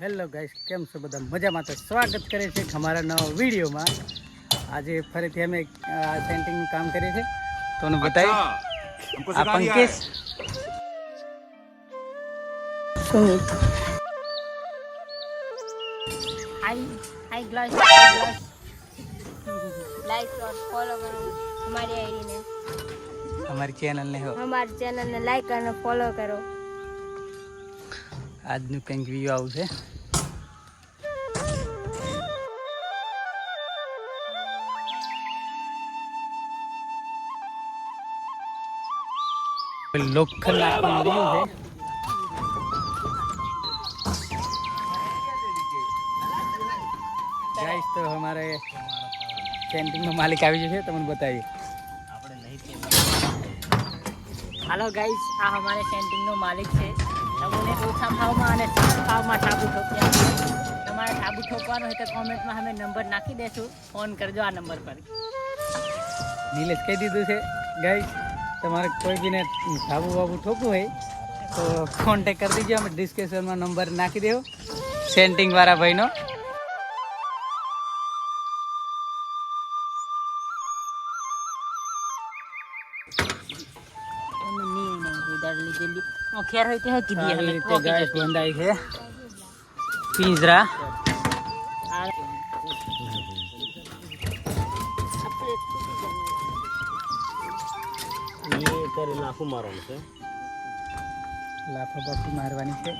Hello guys કેમ છો બધા મજામાં તો સ્વાગત કરે છે અમારા નવા વિડીયોમાં આજે ફરીથી અમે આ સેન્ટિંગનું કામ કરીએ છીએ તો તમને બતાવી हमको આ सिखा दिया Pankesh Sumit hi hi glass hi glass like और फॉलो करो हमारी आईडी ने અમારી ચેનલને હો हमारे चैनल ने लाइक और फॉलो करो આજનું કંઈક વ્યૂ આવશે લોખંડ આપણને છે. ગાઈસ તો અમારે કેન્ટીનનો માલિક આવી જશે તમને બતાવીએ. આપણે નહીં હાલો ગાઈસ આ અમારે કેન્ટીનનો માલિક છે. તમને ઓછા ભાવમાં અને સારા ભાવમાં સાબુ તમારે સાબુ ઠોકવાનો હોય તો કોમેન્ટમાં અમે નંબર નાખી દેશું. ફોન કરજો આ નંબર પર. નિલેશ કહી દીધું છે ગઈ તમારે કોઈ બીને સાબુ બાબુ ઠોકવું હોય તો કોન્ટેક કરી દીજો, અમે ડિસ્ક્રિપ્શનમાં નંબર નાખી દેવો. સેન્ટિંગવાળા ભાઈનો. ઉધાર લીધેલી ઓ ખેર હોય તો કીધી આવી અમે રીતે ઠોકી ગાઈસ જતી. બંધાય છે પિંજરા આ- આપણે તૂટી જવાનું. લાફા બાફી મારવાની છે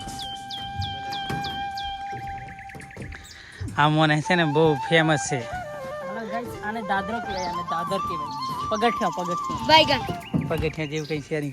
આ મોને છે ને બહુ ફેમસ છે હાલો ગાઈસ આને દાદરો કહેવાય આને દાદર કહેવાય પગથિયા પગથિયા પગથિયા જેવું કંઈ છે નહીં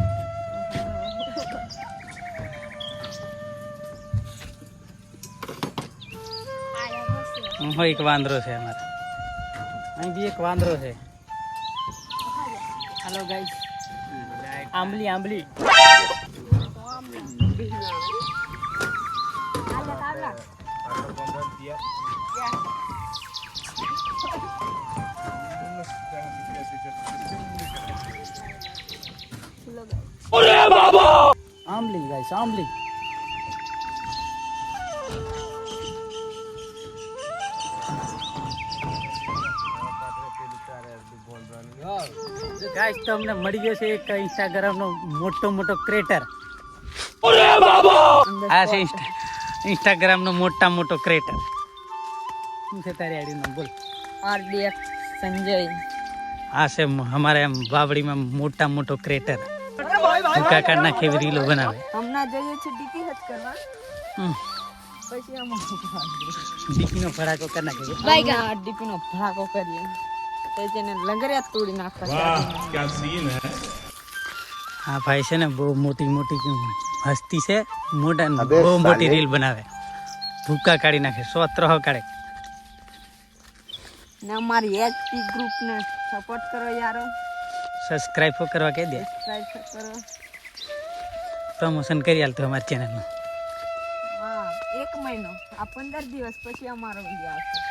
एक वांद्रो से हमारा। हाँ भी एक वांद्रो से। हेलो गाइस आंबली आंबली। आमली गाइस ગાઈસ તો અમને મળી જશે એક ઇન્સ્ટાગ્રામ નો મોટો મોટો ક્રેટર આ છે ઇન્સ્ટાગ્રામ નો મોટા મોટો ક્રેટર શું છે તારી આઈડી નો બોલ. આરડીએફ સંજય. આ છે અમારે એમ વાવડીમાં મોટા મોટો ક્રેટર કાકા ના કેવી રીલો બનાવે? હમણાં જઈએ છે ડીપી હત કરવા. પછી આમ ડીપી નો ફડાકો કરી નાખીએ. ડીપી નો ફડાકો કરીએ. તો તોડી નાખવા ક્યા ભાઈ છે ને બહુ મોટી મોટી હસ્તી છે મોટા બહુ મોટી રીલ બનાવે. ભૂકા કાઢી નાખે સો ત્રહ કાઢે. ને અમારી એચપી ગ્રુપને સપોર્ટ કરો યારો. સબસ્ક્રાઇબ કરવા કહી દે. સબસ્ક્રાઇબ પ્રમોશન કરી. હાલતું અમારી ચેનલનું હા એક મહિનો. આ પંદર દિવસ પછી અમારો વીડિયો આવશે.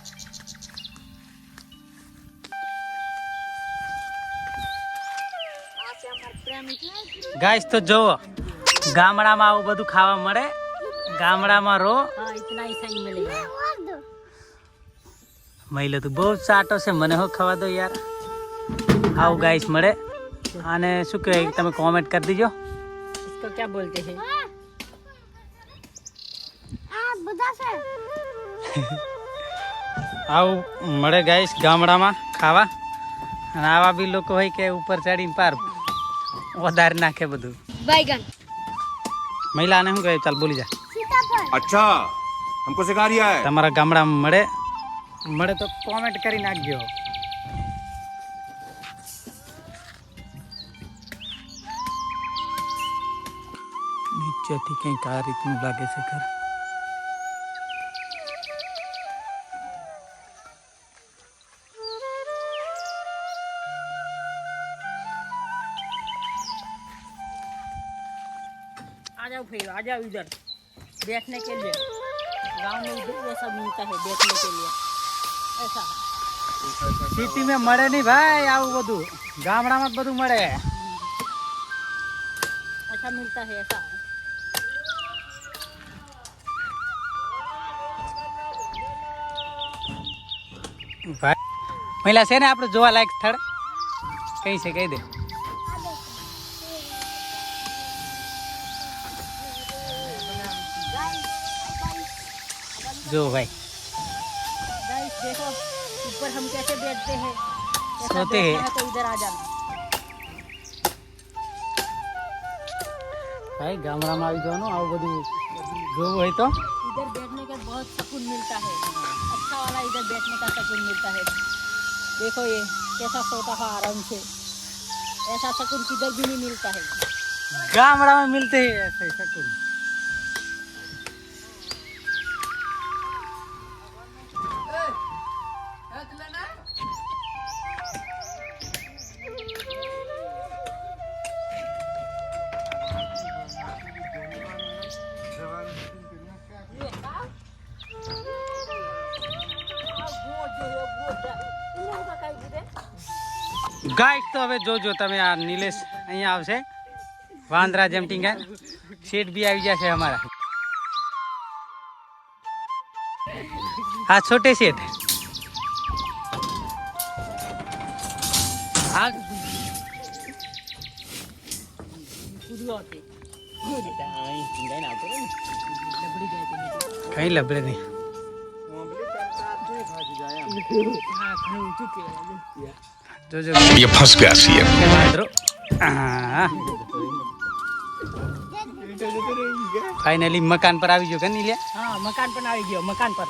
ગાઈસ તો જોવો ગામડામાં આવું બધું ખાવા મળે ગામડામાં રો હા ઇતના ही सही मिलेगा મહિલો તો બહુ ચાટો છે મને હો ખાવા દો યાર આવું ગાઈસ મળે અને શું કહેવાય તમે કોમેન્ટ કરી દીજો इसको क्या बोलते हैं આ બધા છે આવું મળે ગાઈશ ગામડામાં ખાવા અને આવા બી લોકો હોય કે ઉપર ચડીને પાર વધારે નાખે બધું बैगन મહિલાને શું કહે ચાલ બોલી જા सीताफल अच्छा हमको सिखा रिया है તમારા ગામડામાં મળે મળે તો કોમેન્ટ કરી નાખજો નીચેથી કંઈક આ રીતનું લાગે છે ઘર जाओ फिर आ जाओ इधर बैठने के लिए गांव में इधर ये सब मिलता है बैठने के लिए ऐसा સિટીમાં મળે નહીં ભાઈ આવું બધું ગામડામાં જ બધું મળે अच्छा मिलता है ऐसा ભાઈ મહિલા છે ને આપણે જોવા લાયક સ્થળ કઈ છે કહી દે જો ભાઈ गाइस देखो ऊपर हम कैसे बैठते हैं ऐसा सोते बैठना हैं। है तो इधर आ जाना ભાઈ ગામડામાં આવી જવાનું આવું બધું જોવું હોય તો इधर बैठने का बहुत सुकून मिलता है अच्छा वाला इधर बैठने का सुकून मिलता है देखो ये कैसा सोता है आराम से ऐसा सुकून किधर भी नहीं मिलता है ગામડામાં મિલતે હે ऐसे सकून ગાઈસ તો હવે જોજો તમે આ નિલેશ અહીંયા આવશે વાંદરા જમ્પિંગ સીટ બી આવી જશે અમારા હા છોટે સેઠ હા કઈ લબડે નહીં જોજો ये फंस गया सीएम વાંદરો ફાઇનલી મકાન પર આવી ગયો કે નહીં લ્યા हाँ मकान पर आ गया मकान पर